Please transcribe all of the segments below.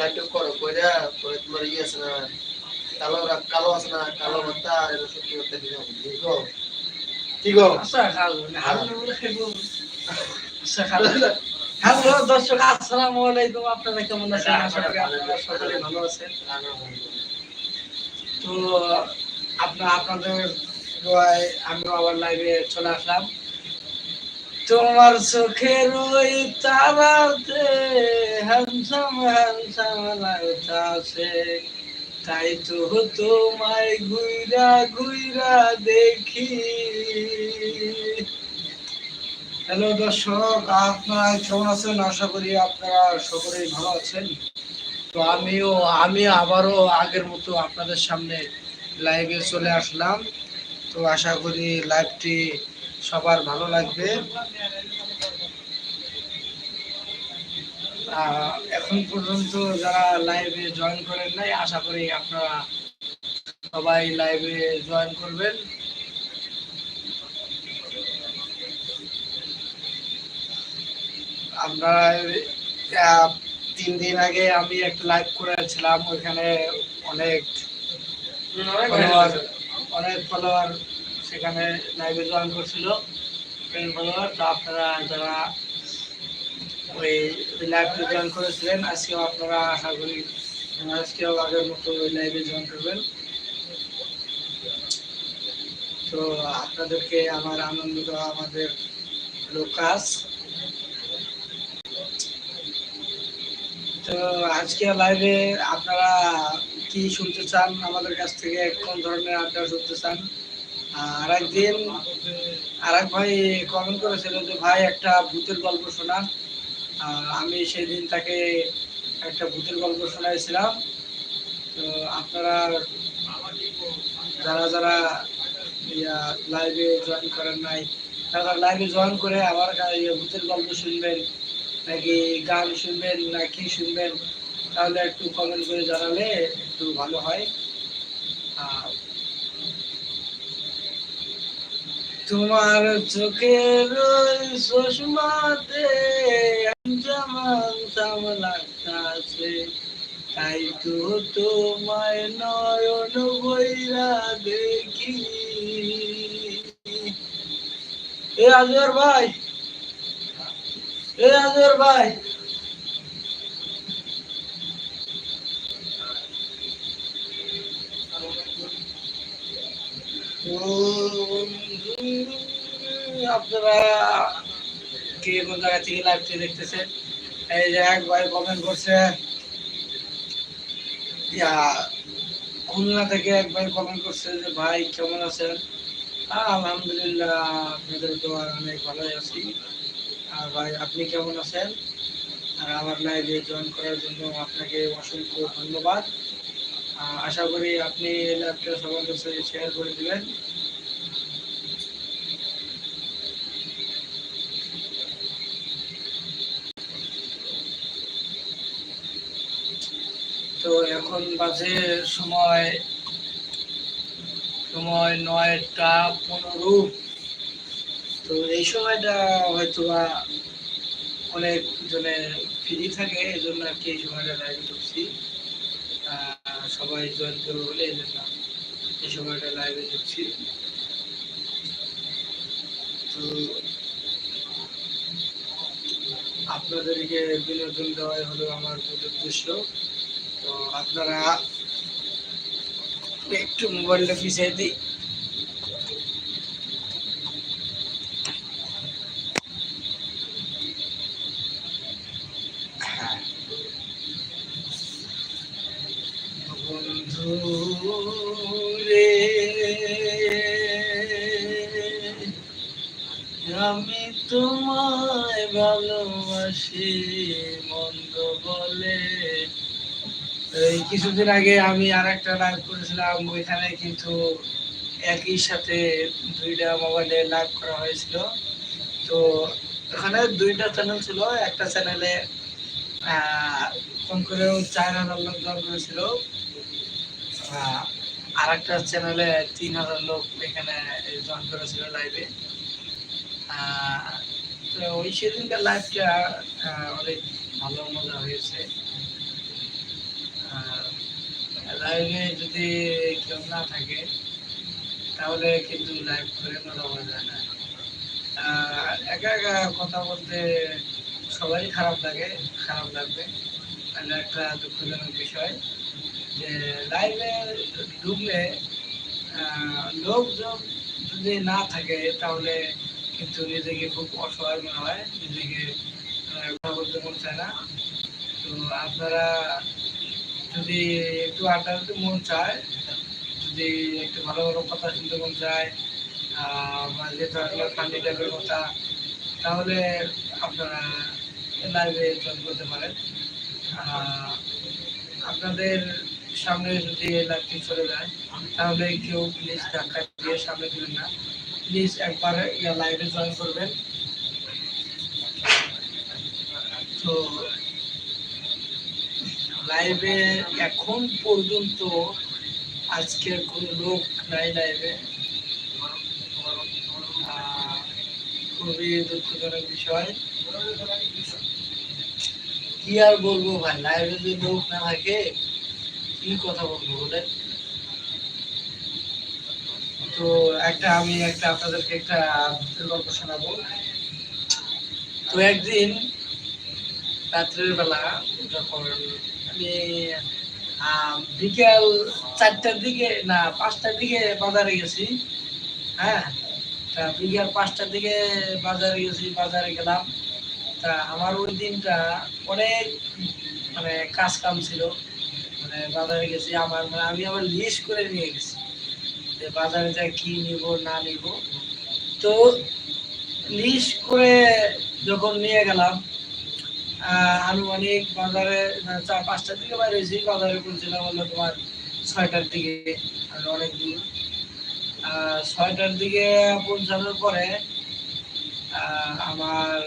লাইটটা করো কইরা পরে তোমার ইয়ে আছে না কালো কালো আছে না কালো আর এটা সত্যি গো? আচ্ছা আচ্ছা হ্যালো দর্শক আসসালামু আলাইকুম আপনারা কেমন আছেন? আশা করি আপনারা সকলে ভালো আছেন। তো আপনার আপনাদের আমি আবার লাইভে চলে আসলাম। তোমার চোখের ওই তারাতে হ্যান্ডসাম হ্যান্ডসাম লাগতাছে তাই তো তোমায় ঘুইরা ঘুইরা দেখি। হ্যালো দর্শক, আপনারা কেমন আছেন? আশা করি আপনারা সকলেই ভালো আছেন। তো আমিও, আমি আবারও আগের মতো আপনাদের সামনে লাইভে চলে আসলাম। তো আশা করি লাইভটি সবার ভালো লাগবে। এখন পর্যন্ত যারা লাইভে জয়েন করেন নাই আশা করি আপনারা সবাই লাইভে জয়েন করবেন। আমরা তিন দিন আগে আমি একটা লাইভ করেছিলাম ওইখানে অনেক অনেক ফলোয়ার সেখানে লাইভে জয়েন করছিল। ফ্রেন্ড ফলোয়ার তো আপনারা যারা ওই লাইভে জয়েন করেছিলেন, আজকেও আপনারা আশা করি আজকেও আগের মতো ওই লাইভে জয়েন করবেন। তো আপনাদেরকে আমার আনন্দিত, আমাদের লোকাস তো আজকে লাইভে আপনারা কি শুনতে চান? আমাদের কাছ থেকে কোন ধরনের আড্ডা শুনতে চান? আর একদিন আর এক ভাই কমেন্ট করেছিল যে, ভাই, একটা ভূতের গল্প শোনান আমি সেদিন তাকে একটা ভূতের গল্প শোনাইছিলাম। তো আপনারা যারা যারা লাইভে জয়েন করেন নাই তারা লাইভে জয়েন করে আমার ইয়ে ভূতের গল্প শুনবেন, নাকি গান শুনবেন না কি শুনবেন, তাহলে একটু কমেন্ট করে জানালে একটু ভালো হয়। তোমার চোখের চশমাতে যেমন লাগতাছে তাই তো তোমায় নয়ন বইরা দেখি। এ আজর ভাই, এ আজর ভাই। আপনারা কে কোন জায়গা থেকে লাইভটি দেখতেছেন? এই যে এক ভাই কমেন্ট করছে। খুলনা থেকে এক ভাই কমেন্ট করছে যে, ভাই, কেমন আছেন? আলহামদুলিল্লাহ, আপনাদের দোয়ার অনেক ভালোই আছি। আর ভাই, আপনি কেমন আছেন? আর আমার লাইভে জয়েন করার জন্য আপনাকে অসংখ্য ধন্যবাদ। আশা করি আপনি এই লাইভটা সবার কাছে শেয়ার করে দিবেন। এখন বাজে সময় সময় নয়টা পনেরো। তো এই সময়টা হয়তো অনেক জনে ফ্রি থাকে এই জন্য আর কি এই সময়টা লাইভ করছি। সবাই জয়েন করবে বলে এই জন্য এই সময়টা লাইভে ঢুকছি তো আপনাদেরকে বিনোদন দেওয়াই হলো আমার উদ্দেশ্য। আপনারা একটু মোবাইলটা পিছিয়ে দিই হ্যাঁ। বন্ধু রে আমি তোমায় ভালোবাসি এই কিছুদিন আগে আমি আর একটা লাইভ করেছিলাম, ওইখানে কিন্তু একই সাথে দুইটা মোবাইলে লাইভ করা হয়েছিল। তো ওখানে দুইটা চ্যানেল ছিল, একটা চ্যানেলে ফোন করেও চার হাজার লোক জয়েন করেছিল আর একটা চ্যানেলে তিন হাজার লোক এখানে জয়েন করেছিল লাইভে তো ওই সেদিনকার লাইভটা অনেক ভালো মজা হয়েছে। লাইভে যদি কেউ না থাকে, তাহলে কিন্তু লাইভ করে মজা পাওয়া যায় না। একা একা কথা বলতে সবাই খারাপ লাগে, খারাপ লাগবে। তাহলে একটা দুঃখজনক বিষয় যে লাইভে ঢুকলে লোকজন যদি না থাকে, তাহলে কিন্তু নিজেকে খুব অসহায় মনে হয়, নিজেকে কথা বলতে মন চায় না। তো আপনারা যদি একটু আড্ডা দিতে মন চায়, যদি একটু ভালো ভালো কথা শুনতে মন চায় বা টাইপের কথা, তাহলে আপনারা লাইভে জয়েন করতে পারেন। আপনাদের সামনে যদি লাইভটি চলে যায়, তাহলে কেউ প্লিজ ধাক্কা দিয়ে সামনে দিবেন না। প্লিজ একবার লাইভে জয়েন করবেন। তো লাইভে এখন পর্যন্ত আজকের কোনো লোক নাই লাইভে খুবই দুঃখজনক বিষয়। কি আর বলব ভাই লাইভে যদি লোক না থাকে, কি কথা বলব বলেন? তো একটা আমি একটা আপনাদেরকে একটা গল্প শোনাবো। তো একদিন রাত্রের বেলা যখন আহ, বিকেল চারটার দিকে না পাঁচটার দিকে বাজারে গেছি হ্যাঁ? তা বিকেল পাঁচটার দিকে বাজারে গেছি বাজারে গেলাম। তা আমার ওই দিনটা অনেক মানে কাজ কাম ছিল। মানে বাজারে গেছি আমার মানে আমি আবার লিস্ট করে নিয়ে গেছি। যে বাজারে যা কি নিব না নিব। তো লিস্ট করে যখন নিয়ে গেলাম আনুমানিক বাজারে মানে চার পাঁচটার দিকে বাইরে হয়েছি বাজারে পৌঁছলাম হলো তোমার ছয়টার দিকে আর অনেক দূর। ছয়টার দিকে পৌঁছানোর পরে আমার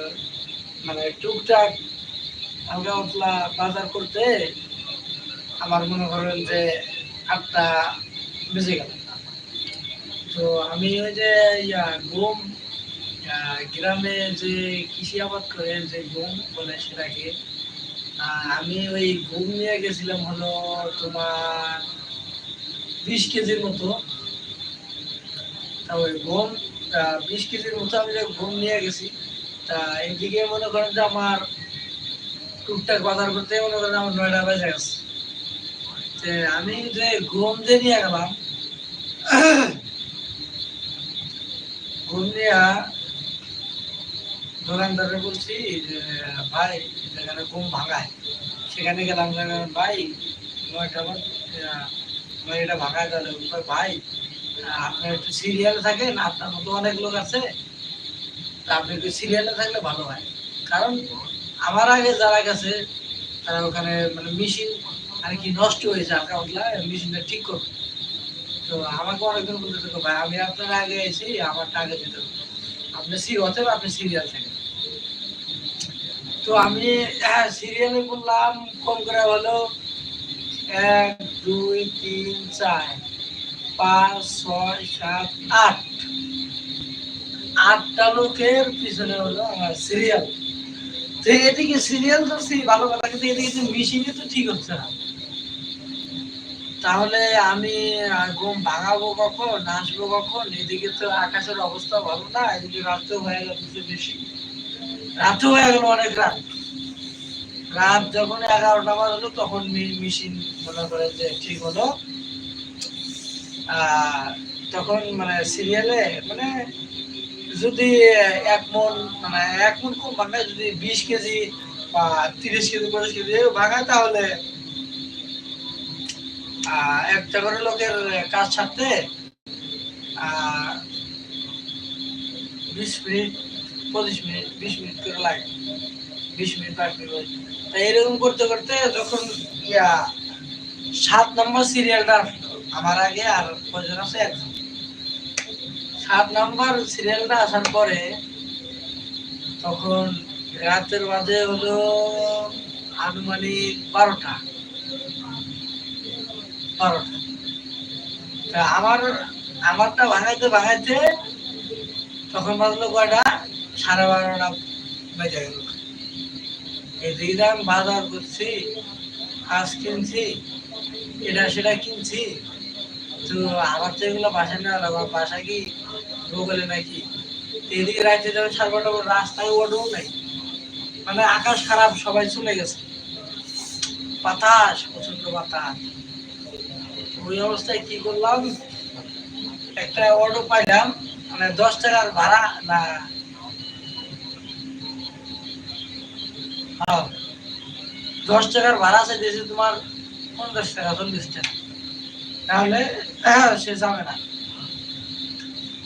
মানে টুকটাক হালকা পাতলা বাজার করতে আমার মনে করেন যে আটটা বেজে গেল। তো আমি ওই যে ইয়া আহ, গ্রামে যে কৃষি আবাদ করে যে গম বলে সেটাকে আমি ওই গম নিয়ে গেছিলাম হলো তোমার বিশ কেজির মতো। তা ওই গম বিশ কেজির মতো আমি যে গম নিয়ে গেছি, তা এইদিকে মনে করেন যে আমার টুকটাক বাজার করতে মনে করেন আমার নয়টা বেজে গেছে। তে আমি যে গম যে নিয়ে গেলাম, গম নিয়ে দোকানদারে বলছি যে ভাই যেখানে গম ভাঙায়। সেখানে গেলাম ভাই, নয়টা বাজ এটা ভাঙায় তাহলে। ভাই আপনার একটু সিরিয়ালে থাকেন, আপনার মতো অনেক লোক আছে। আপনি একটু সিরিয়ালে থাকলে ভালো হয়। কারণ আমার আগে যারা গেছে, তারা ওখানে মানে মেশিন আর কি নষ্ট হয়েছে হালকা পাতলা মেশিনটা ঠিক করবে। তো আমাকে অনেকজন বলতে ভাই, আমি আপনার আগে এসে আমার টাকা দিতে হবে। আপনি সি অতএব আপনি সিরিয়াল থাকেন। তো আমি হ্যাঁ সিরিয়ালে বললাম কম করে হলো এক, দুই, তিন, চার, পাঁচ, ছয়, সাত, আট। আটটা লোকের পিছনে হলো আমার সিরিয়াল তো এদিকে সিরিয়াল ধরছি, ভালো কথা, কিন্তু এদিকে মেশিনে তো ঠিক হচ্ছে না। তাহলে আমি ঘুম ভাঙাবো কখন, আসব কখন? এদিকে তো আকাশের অবস্থা ভালো না, এদিকে রাত্রে হয়ে যাচ্ছে বেশি। রাতে হয়ে গেল অনেক রাত। রাত যখন এগারোটা বাজলো তখন মেশিন মনে করে যে ঠিক হলো। তখন মানে সিরিয়ালে মানে যদি এক মন মানে এক মন কম ভাঙায় যদি বিশ কেজি বা তিরিশ কেজি পঁচিশ কেজি ভাঙায় তাহলে একটা করে লোকের কাজ ছাড়তে আহ, বিশ মিনিট পঁচিশ মিনিট, বিশ মিনিট করে লাগে। বিশ মিনিট, পাঁচ মিনিট করে। তা এরকম করতে করতে যখন ইয়া, সাত নম্বর সিরিয়ালটা আমার আগে আর কজন আছে? একজন। সাত নাম্বার সিরিয়ালটা আসার পরে তখন রাতের বাজে হলো আনুমানিক বারোটা। বারোটা। তা আমার, আমারটা ভাঙাইতে ভাঙাইতে তখন বাজলো কয়টা? সাড়ে বারোটা বেজে গেল। এদিকে আমি বাজার করছি আজ কিনছি, এটা সেটা কিনছি, তো আমার তো এগুলো বাসায় লাগবে। আমার বাসা কি গুগলে নাকি? এদিকে রাইতে যাবে সাড়ে বারোটা রাস্তায় ওঠেও নাই। মানে আকাশ খারাপ, সবাই চলে গেছে। বাতাস প্রচণ্ড বাতাস। ওই অবস্থায় কি করলাম? একটা অটো পাইলাম মানে দশ টাকার ভাড়া না দশ টাকার ভাড়া আছে দেশে তোমার পঞ্চাশ টাকা চল্লিশ টাকা। তাহলে হ্যাঁ, সে যাবে না।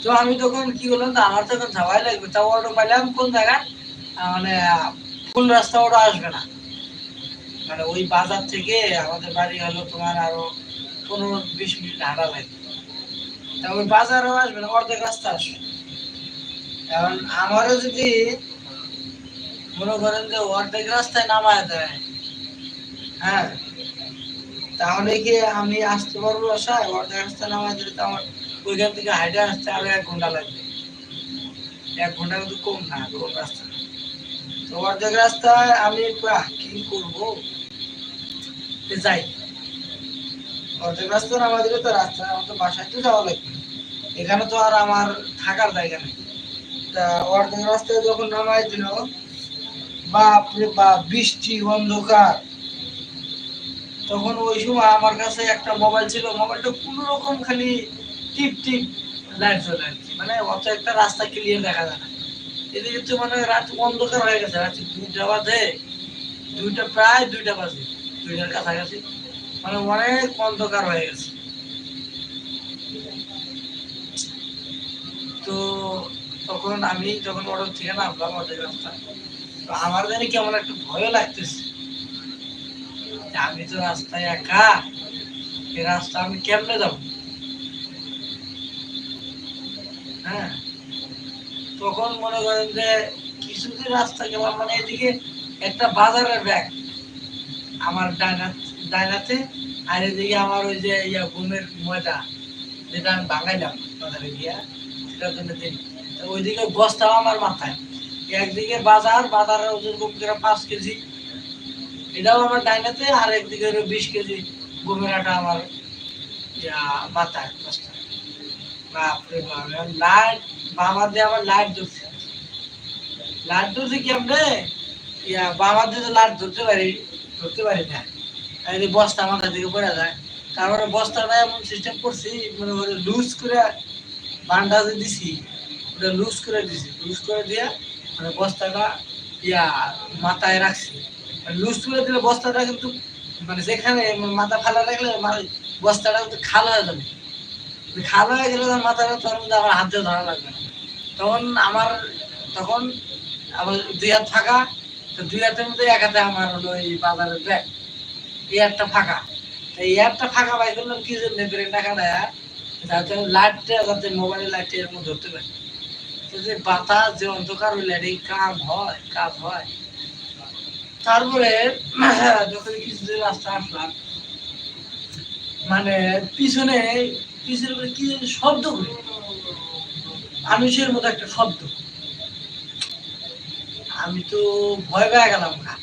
তো আমি তখন কি করলাম তো আমার তখন যাওয়াই লাগবে। তাও অটো পাইলাম কোন জায়গায়? মানে ফুল রাস্তা ওটা আসবে না। মানে ওই বাজার থেকে আমাদের বাড়ি হলো তোমার আরও পনেরো বিশ মিনিট হাঁটা লাগবে তা ওই বাজারও আসবে না অর্ধেক রাস্তা আসবে। এখন আমারও যদি মনে করেন যে অর্ধেক রাস্তায় নামায় দেয়। হ্যাঁ? তাহলে কি আমি আসতে পারব বাসায়? অর্ধেক রাস্তায় নামায় দিলে তো আমার ওইখান থেকে হাইটে আসতে আরও এক ঘণ্টা লাগবে। এক ঘণ্টা কিন্তু কম না, কম রাস্তা। তো অর্ধেক রাস্তায় আমি কি করব? যাই। অর্ধেক রাস্তা নামা দিলে তো রাস্তা আমার তো বাসায় তো যাওয়া লাগবে। এখানে তো আর আমার থাকার জায়গা নেই। তা অর্ধেক রাস্তায় যখন নামাই দিল বাপরে বাপ, বৃষ্টি, অন্ধকার। তখন ওই সময় আমার কাছে একটা মোবাইল ছিল মোবাইলটা কোনো রকম খালি টিপ টিপ লাইট চলে আর কি মানে অত একটা রাস্তা ক্লিয়ার দেখা যায় না। এদিকে তো মানে রাত অন্ধকার হয়ে গেছে রাত দুইটা বাজে, দুইটা প্রায় দুইটা বাজে, দুইটার কাছাকাছি। মানে অনেক অন্ধকার হয়ে গেছে। তো তখন আমি যখন অটো থেকে নামলাম অর্ধেক রাস্তা আমার জানি কেমন একটু ভয় লাগতেছে। আমি তো রাস্তায় একা এই রাস্তা আমি কেমনে যাব? হ্যাঁ? তখন মনে করেন যে কিছুদিন রাস্তা গেলাম মানে এদিকে একটা বাজারের ব্যাগ। আমার ডাইনা, ডাইনাতে, আর এদিকে আমার ওই যে ইয়া ঘুমের ময়দা, যেটা আমি ভাঙাইলাম বাজারে গিয়া, সেটার জন্য দিন ওইদিকে বস্তাও আমার মাথায়। একদিকে বাজার বাজারের ওজন কম করে পাঁচ কেজি। এটাও আমার ডাইনাতে, আর একদিকে হলো বিশ কেজি ঘুমের আটা আমার, ইয়া, মাথায় বস্তা বাপরে বাপ লাইট বাবা দিয়ে আমার লাইট ধরছে। লাইট ধরছে কেমনে ইয়া বাবা দিয়ে তো লাইট ধরতে পারি ধরতে পারি না। আর এই বস্তা মাথা থেকে পড়ে যায়। তারপরে বস্তাটা এমন সিস্টেম করছি, মনে করে লুজ করে বান্ডাজে দিছি। ওটা লুজ করে দিছি। লুজ করে দিয়া মানে বস্তাটা ইয়া মাথায় রাখছি। লুজ তুলে দিলে বস্তাটা কিন্তু মানে যেখানে মাথা ফালা রাখলে মানে বস্তাটা কিন্তু খাল হয়ে যাবে। খাল হয়ে গেলে তখন মাথাটা তখন আমার হাত দিয়ে ধরা লাগবে তখন আমার তখন আমার দুই হাত ফাঁকা, তো দুই হাতের মধ্যে এক হাতে আমার হলো এই বাজারের ব্যাগ, এই একটা ফাঁকা। এই একটা ফাঁকা পাই করলাম কি জন্য ব্রেন টাকা দেয় যাতে লাইটটা যাতে মোবাইলের লাইটটা এর মধ্যে ধরতে পারে। যে বাতাস, যে অন্ধকার হইলে এই কাম হয়, কাজ হয়। তারপরে যখন কিছু দূর রাস্তা আসলাম মানে পিছনে পিছনে করে কি শব্দ করে। মানুষের মতো একটা শব্দ। আমি তো ভয় পেয়ে গেলাম না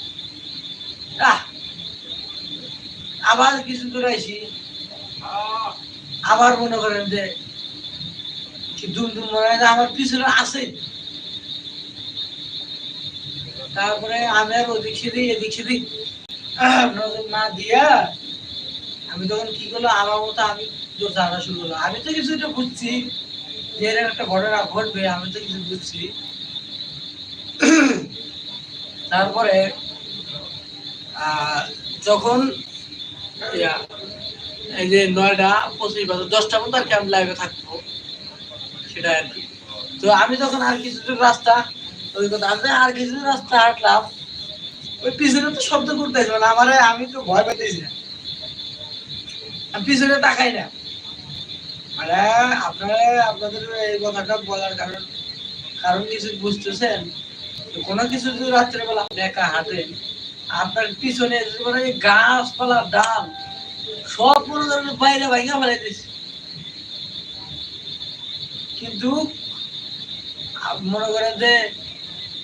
আবার কিছু দূর আইসি আবার মনে করেন যে কি দুম দুম মনে হয় আমার পিছনে আছে? তারপরে আমি আর ওদিক সেদিক এদিক সেদিক না দিয়া আমি তখন কি করল আমার মতো আমি জানা শুরু করল আমি তো কিছু একটা বুঝছি যে একটা ঘটনা ঘটবে, আমি তো কিছু বুঝছি। তারপরে যখন এই যে নয়টা পঁচিশ বছর দশটা মতো আর কি আমি লাইভে থাকব। সেটা আর কি। তো আমি তখন আর কিছু দূর রাস্তা, ওই কথা, আমি আর কিছু দূর রাস্তা হাঁটলাম, ওই পিছনে তো শব্দ করতেছে মানে আমার আমি তো ভয় পেতেছি না। আমি পিছনে তাকাই না। মানে আপনারা আপনাদের এই কথাটা বলার কারণ কারণ কিছু বুঝতেছেন? কোনো কিছু যদি রাত্রেবেলা আপনি একা হাঁটেন, আপনার পিছনে গাছপালা, ডাল, সব মনে করেন বাইরে ভাইগা ফেলাইতেছে। কিন্তু মনে করেন যে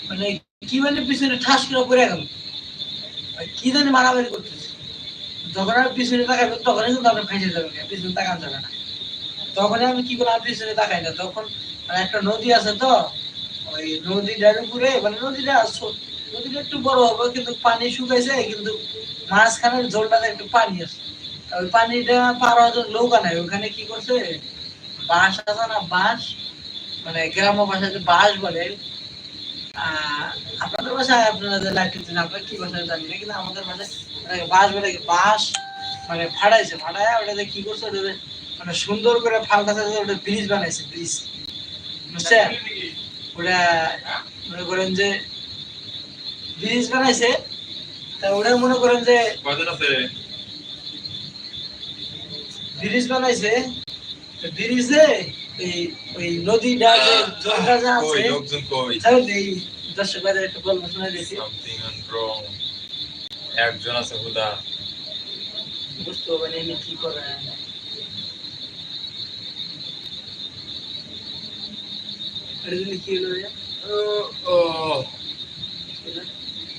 মানে কি মানে পিছনে ঠাস করে পড়ে গেল। কি জানি মারামারি করতেছে। যখন আমি পিছনে তাকাবো তখনই কিন্তু আপনি ফেসে যাবেন পিছনে তাকান যাবে না। তখনই আমি কি করলাম পিছনে তাকাই না। তখন মানে একটা নদী আছে তো, ওই নদীটার উপরে মানে নদীটা নদীটা একটু বড় হবে, কিন্তু পানি শুকাইছে, কিন্তু মাঝখানের জলটাতে একটু পানি আছে। ওই পানিটা পার হওয়ার জন্য নৌকা নাই, ওখানে কি করছে বাঁশ আছে না বাঁশ মানে গ্রাম্য ভাষায় যে বাঁশ বলে আপনাদের ভাষায় আপনারা কি ভাষায় জানি না কিন্তু আমাদের ভাষায় মানে বাঁশ বলে বাঁশ মানে ফাড়াইছে ফাড়ায় ওটাতে কি করছে ওটাতে মানে সুন্দর করে ওটা ব্রিজ বানাইছে ব্রিজ বুঝছেন? ওটা মনে করেন যে ব্রিজ বানাইছে তা ওটা মনে করেন যে ব্রিজ বানাইছে ব্রিজে এই ওই নদীটা যে জলটা যে আছে। লোকজন কই? তাহলে এই দর্শক একটা গল্প শোনা দিয়েছি। সামথিং রং একজন আছে হুদা। বুঝতে হবে না এমনি কি করে এটা যদি কি হলো ও ও।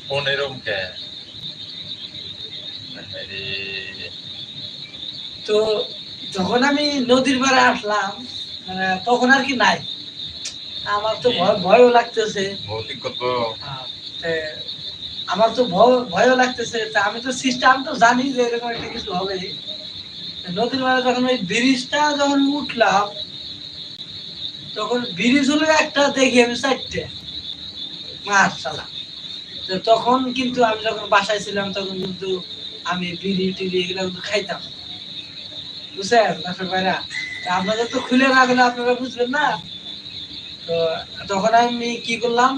কোন এরম কে? তো যখন আমি নদীর পাড়ে আসলাম মানে তখন আর কি নাই। আমার তো ভয় ভয়ও লাগতেছে। তে আমার তো ভয় ভয়ও লাগতেছে। তা আমি তো সিস্টেম তো জানি যে এরকম একটা কিছু হবে। নদীর পাড়ে যখন ওই ব্রিজটা যখন উঠলাম তখন ব্রিজ হলো একটা দেখি আমি চারটে মার্শাল্লাহ তো তখন কিন্তু আমি যখন বাসায় ছিলাম তখন কিন্তু আমি বিড়ি টিড়ি এগুলো কিন্তু খাইতাম। বুঝছেন দর্শক ভাইরা। আপনাদের তো খুলে গেলে আপনারা বুঝবেন না। তো তখন আমি কি করলাম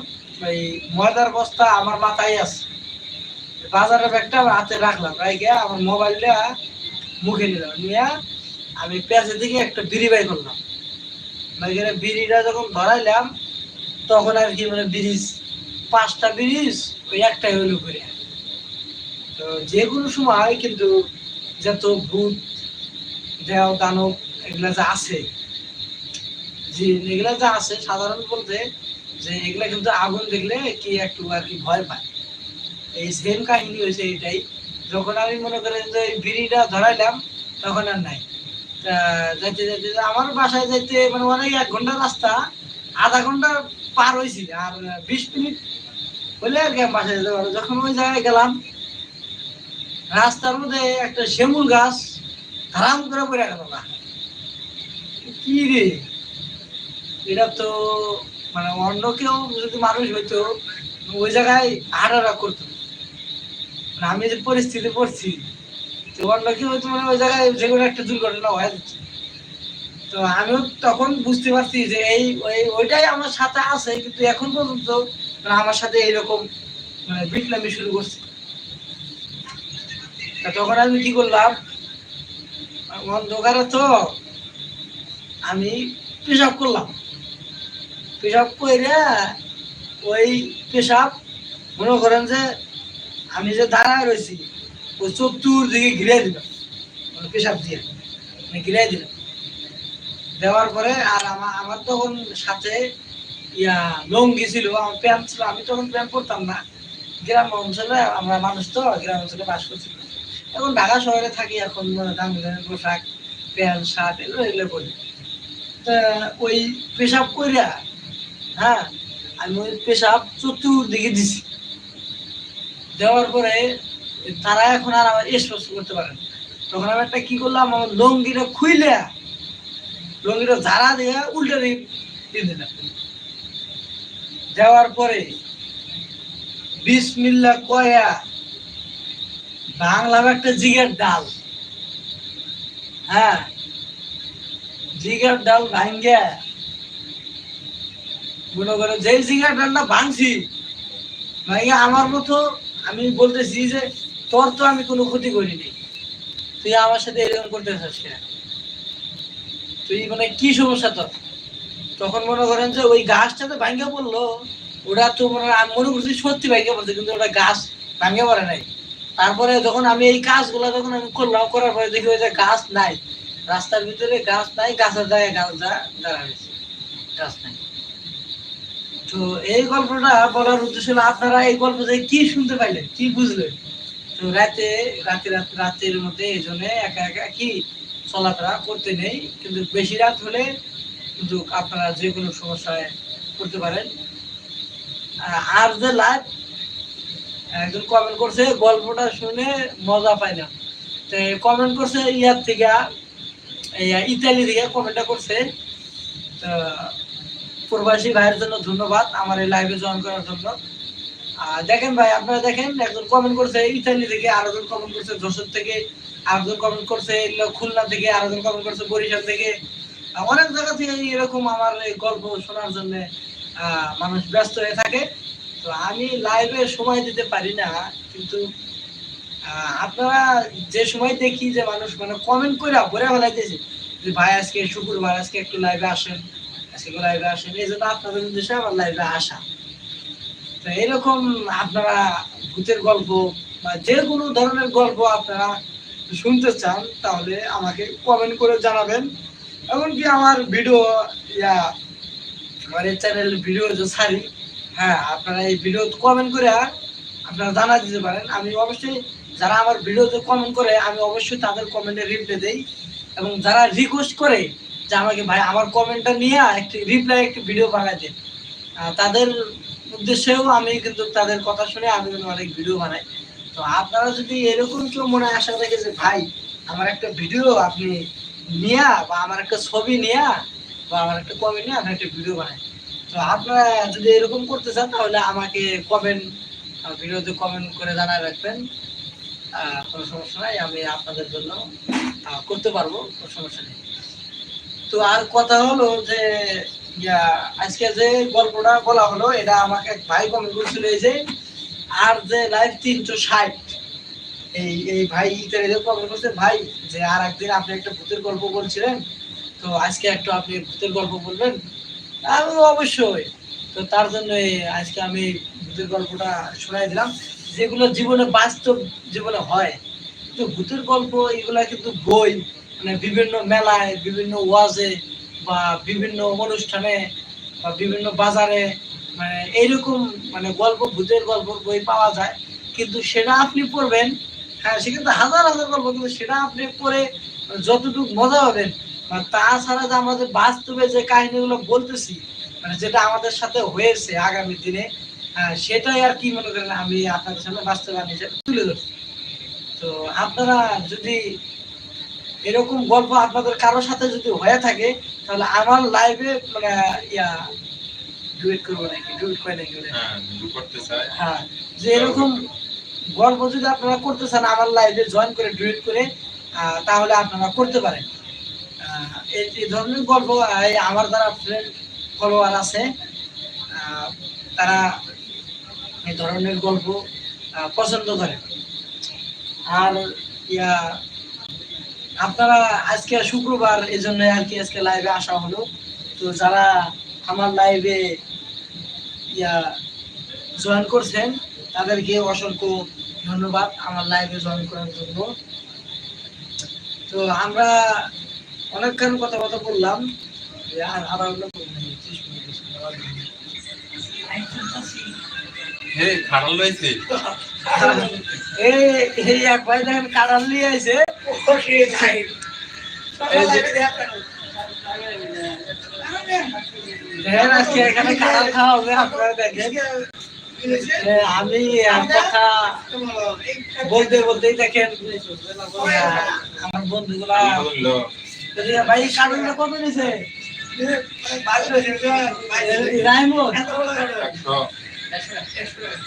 ওই ময়দার বস্তা আমার মাথায় আছে। বাজারের ব্যাগটা আমার হাতে রাখলাম রাখে আমার মোবাইলটা মুখে নিলাম। নিয়ে আমি পেঁচে দিকে একটা বিড়ি বাই করলাম। বাইকের বিড়িটা যখন ধরাইলাম, তখন আর কি মানে ব্রিজ পাঁচটা ব্রিজ ওই একটাই হইল করে তো যে কোনো সময় কিন্তু যত ভূত দেও দানব, এগুলা যা আছে। যে এগুলা যা আছে, সাধারণ বলতে যে এগুলা কিন্তু আগুন দেখলে কি একটু আর কি ভয় পায়। এই সেম কাহিনী হয়েছে এটাই। যখন আমি মনে করেন যে বিড়িটা ধরাইলাম, তখন আর নাই। যাইতে যাইতে আমার বাসায় যাইতে মানে অনেক এক ঘণ্টা রাস্তা, আধা ঘণ্টা পার হয়েছি আর বিশ মিনিট হলে আর কি বাসায় যেতে পারব। যখন ওই জায়গায় গেলাম, রাস্তার মধ্যে একটা শিমুল গাছ করে পড়ে গেল না। কি রে? এটা তো মানে অন্য কেউ যদি মানুষ হইতো, ওই জায়গায় করতো। মানে আমি যে পরিস্থিতি পড়ছি, তো অন্য কেউ হয়তো মানে ওই জায়গায় যে কোনো একটা দুর্ঘটনা হয়ে যাচ্ছে তো আমিও তখন বুঝতে পারছি যে এই ওই ওইটাই আমার সাথে আছে, কিন্তু এখন পর্যন্ত মানে আমার সাথে এইরকম মানে বিটলামি শুরু করছে। তখন আমি কি করলাম অন্ধকারে তো আমি পেশাব করলাম। পেশাব করে ওই পেশাব, মনে করেন যে আমি যে দাঁড়ায় রয়েছি ওই চতুর্দিকে ঘিরে দিলাম মানে পেশাব দিয়ে মানে ঘিরে দিলাম। দেওয়ার পরে আর আমার আমার তখন সাথে ইয়া লঙ্গি ছিল, আমার প্যান্ট ছিল, আমি তখন প্যান্ট পরতাম না। গ্রাম অঞ্চলে আমরা মানুষ তো, গ্রাম অঞ্চলে বাস করছি। এখন ঢাকা শহরে থাকি এখন পোশাক, প্যান্ট, শার্ট, এগুলো এগুলো পরি। ওই পেশাব কইরা হ্যাঁ আমি ওই পেশাব চতুর্দিকে দিছি। দেওয়ার পরে তারা এখন আর আমার স্পর্শ করতে পারে। তখন আমি একটা কি করলাম, আমার লঙ্গিটা খুইলে, লঙ্গিটা ঝাড়া দিয়ে উল্টে দিয়ে দিলাম দেওয়ার পরে বিসমিল্লা কয়া বাংলা একটা জিগের ডাল। হ্যাঁ জিগের ডাল ভাঙ্গে। মনে করো যেই জিগের ডালটা ভাঙছি ভাইয়া আমার মতো আমি বলতেছি যে তোর তো আমি কোনো ক্ষতি করিনি। তুই আমার সাথে এরকম করতে চাস? তুই মানে কি সমস্যা তোর? তখন মনে করেন যে ওই গাছটা তো ভাঙ্গে পড়ল ওটা তো মনে আমি মনে করছি সত্যি ভাঙ্গে পড়ছে কিন্তু ওটা গাছ ভাঙ্গে পড়ে নাই। তারপরে যখন আমি এই কাজগুলো যখন আমি করলাম, করার পরে দেখি ওই যে গাছ নাই। রাস্তার ভিতরে গাছ নাই, গাছের জায়গায় গাছ দাঁড়া হয়েছে গাছ নাই। তো এই গল্পটা বলার উদ্দেশ্য হলো, আপনারা এই গল্প থেকে কি শুনতে পাইলেন, কি বুঝলেন? তো রাতে রাতে, রাত রাতের মধ্যে এই জন্য একা একা কি চলাফেরা করতে নেই, কিন্তু বেশি রাত হলে কিন্তু আপনারা যে কোনো সমস্যায় করতে পারেন। আর যে লাইভ একজন কমেন্ট করছে, গল্পটা শুনে মজা পাই না। তো কমেন্ট করছে ইয়ার থেকে ইতালি থেকে কমেন্টটা করছে। তো প্রবাসী ভাইয়ের জন্য ধন্যবাদ আমার এই লাইভে জয়েন করার জন্য। আর দেখেন ভাই, আপনারা দেখেন, একজন কমেন্ট করছে ইতালি থেকে, আরেকজন কমেন্ট করছে যশোর থেকে, আরেকজন কমেন্ট করছে খুলনা থেকে, আরেকজন কমেন্ট করছে বরিশাল থেকে। অনেক জায়গা থেকে এরকম আমার এই গল্প শোনার জন্য মানুষ ব্যস্ত হয়ে থাকে। তো আমি লাইভে সময় দিতে পারি না, কিন্তু আপনারা যে সময় দেখি যে মানুষ মানে কমেন্ট করে ভরে ফেলাইতেছে যে ভাই আজকে শুক্রবার, আজকে একটু লাইভে আসেন, আজকে লাইভে আসেন, এই জন্য আপনাদের উদ্দেশ্যে আমার লাইভে আসা। তো এরকম আপনারা ভূতের গল্প বা যে কোনো ধরনের গল্প আপনারা শুনতে চান, তাহলে আমাকে কমেন্ট করে জানাবেন। এমনকি আমার ভিডিও ইয়া, আমার এই চ্যানেল ভিডিও যে ছাড়ি হ্যাঁ আপনারা এই ভিডিও কমেন্ট করে আপনারা জানা দিতে পারেন। আমি অবশ্যই, যারা আমার ভিডিওতে কমেন্ট করে, আমি অবশ্যই তাদের কমেন্টে রিপ্লাই দেই। এবং যারা রিকোয়েস্ট করে যে আমাকে, ভাই, আমার কমেন্টটা নিয়ে একটি রিপ্লাই একটি ভিডিও বানাই দেন তাদের উদ্দেশ্যেও আমি কিন্তু তাদের কথা শুনে আমি কিন্তু অনেক ভিডিও বানাই। তো আপনারা যদি এরকম কেউ মনে আশা রেখে যে, ভাই, আমার একটা ভিডিও আপনি নিয়া বা আমার একটা ছবি নিয়া বা আমার একটা কমেন্ট নিয়ে আপনি একটা ভিডিও বানাই। তো আপনারা যদি এরকম করতে চান, তাহলে আমাকে কমেন্ট ভিডিওতে কমেন্ট করে জানায় রাখবেন। কোনো সমস্যা নাই, আমি আপনাদের জন্য করতে পারব, কোনো সমস্যা নেই। তো আর কথা হলো যে আজকে যে গল্পটা বলা হলো, এটা আমাকে এক ভাই কমেন্ট করেছিল, এই যে, আর যে লাইভ তিনশো ষাট, এই এই ভাই ইত্যাদি কমেন্ট করছে, ভাই, যে আর একদিন আপনি একটা ভূতের গল্প বলছিলেন, তো আজকে একটু আপনি ভূতের গল্প বলবেন? আমি অবশ্যই। তো তার জন্য আজকে আমি ভূতের গল্পটা শোনাই দিলাম। যেগুলো জীবনে বাস্তব জীবনে হয়। তো ভূতের গল্প এগুলা কিন্তু বই মানে বিভিন্ন মেলায়, বিভিন্ন ওয়াজে বা বিভিন্ন অনুষ্ঠানে বা বিভিন্ন বাজারে মানে এইরকম মানে গল্প, ভূতের গল্প বই পাওয়া যায়। কিন্তু সেটা আপনি পড়বেন হ্যাঁ সেক্ষেত্রে হাজার হাজার গল্প, কিন্তু সেটা আপনি পড়ে যতটুকু মজা পাবেন তাছাড়া যে আমাদের বাস্তবে যে কাহিনীগুলো বলতেছি মানে যেটা আমাদের সাথে হয়েছে আগামী দিনে সেটাই আর কি মনে করেন আমি আপনাদের সামনে বাস্তবায়ন হিসেবে তুলে ধরছি। তো আপনারা যদি এরকম গল্প আপনাদের কারোর সাথে যদি হয়ে থাকে তাহলে আমার লাইভে মানে ইয়া ডুয়েট করব নাকি? ডুয়েট করে নাকি হ্যাঁ হ্যাঁ যে এরকম গল্প যদি আপনারা করতে চান আমার লাইভে জয়েন করে ডুয়েট করে আহ, তাহলে আপনারা করতে পারেন। এই ধরনের গল্প আমার যারা ফ্রেন্ড ফলোয়ার আছে। তারা এই ধরনের গল্প পছন্দ করে। আর, ইয়া, আপনারা আজকে শুক্রবার, এই জন্য আর কি আজকে লাইভে আসা হলো। তো যারা আমার লাইভে ইয়া জয়েন করছেন, তাদেরকে অসংখ্য ধন্যবাদ আমার লাইভে জয়েন করার জন্য। তো আমরা অনেকক্ষণ কথা কথা বললাম আর এই এক ভাই দেখেন কাঁড়াল নিয়ে দেখেন আজকে এখানে কাঁড়াল খাওয়া হবে আপনারা দেখেন। আমি আর কথা বলতে বলতেই দেখেন আমার বন্ধুগুলা ভাই কাঁড়ালটা কত নিছে?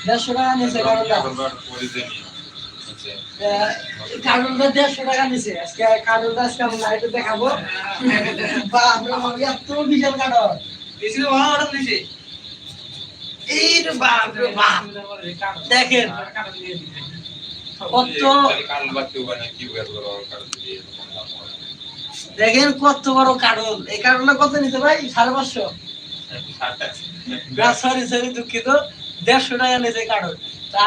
দেড়শো টাকা নিছে কার্টুনটা দেড়শো টাকা নিছে। আজকে আজকে লাইটে দেখাবো। এত বিশাল দেখেন। কত কাল বাচ্চা মানে কি বের করো কাল দিয়ে দেখেন কত বড় কার্টুন এই কার্টুনটা কত নিতে ভাই? সাড়ে পাঁচশো? সরি সরি দুঃখিত। দেড়শো টাকা নিছে কার্টুন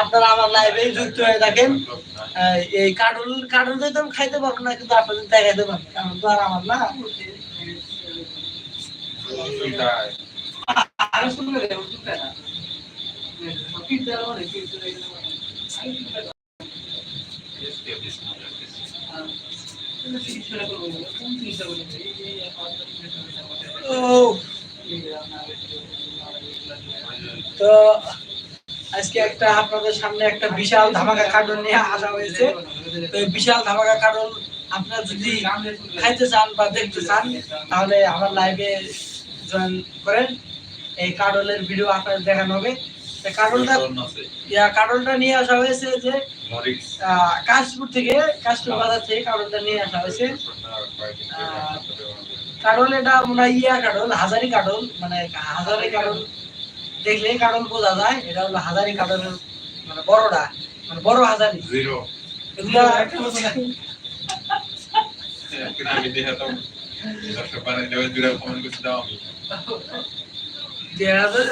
আপনারা আমার লাইভে যুক্ত হয়ে থাকেন এই কার্টুন কার্টুন তো আমি খাইতে পারব না, কিন্তু আপনাদের দেখাইতে পারব কারণ তো আর আমার না। আরও শুনবে রে, ও শুনবে না। ও তো আজকে একটা আপনাদের সামনে একটা বিশাল ধামাকা কার্টুন নিয়ে আসা হয়েছে। তো বিশাল ধামাকা কার্টুন আপনারা যদি খাইতে চান বা দেখতে চান, তাহলে আমার লাইভে জয়েন করেন। এই কার্টুনের ভিডিও আপনাদের দেখানো হবে। ইয়া কার্টুনটা নিয়ে আসা হয়েছে যে কাশপুর থেকে কাশপুর বাজার থেকে কার্টুনটা নিয়ে আসা হয়েছে। কারণ এটা হয় ইয়া কারণ হাজারি কারণ মানে হাজারি কারণ দেখলে কারণ বোঝা যায় এটা হলো হাজারি কারণের মানে বড়টা মানে বড় হাজারি। জিরো। এগুলা দর্শক বানাই দেওয়া জুড়ে কমেন্ট করতে দাও আমি। দেড় হাজার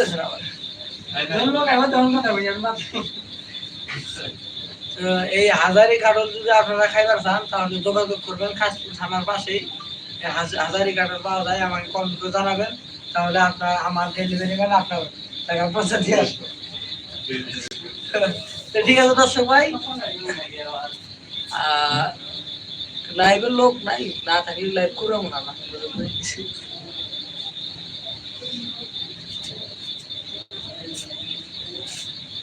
এই হাজারি কারণ যদি আপনারা খাইবার চান, তাহলে যোগাযোগ করবেন খাসপুর থানার পাশেই। হাজ- হাজারি কারণ পাওয়া যায়, আমাকে কমেন্ট করে জানাবেন। তাহলে আপনার আমার ডেলিভারি ম্যান আপনার টাকা পয়সা দিয়ে আসবে। ঠিক আছে দর্শক ভাই। লাইভের লোক নাই, না থাকলে লাইভ করে না।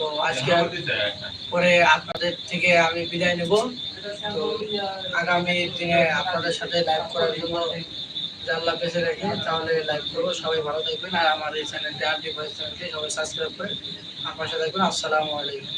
তো আজকে পরে আপনাদের থেকে আমি বিদায় নেব। তো আগামী দিনে আপনাদের সাথে লাইভ করার জন্য জানলা বেঁচে রাখি, তাহলে লাইভ করব। সবাই ভালো থাকবেন। আর আমার এই চ্যানেলটি আর সবাই সাবস্ক্রাইব করে আপনার সাথে থাকবেন। আসসালামু আলাইকুম।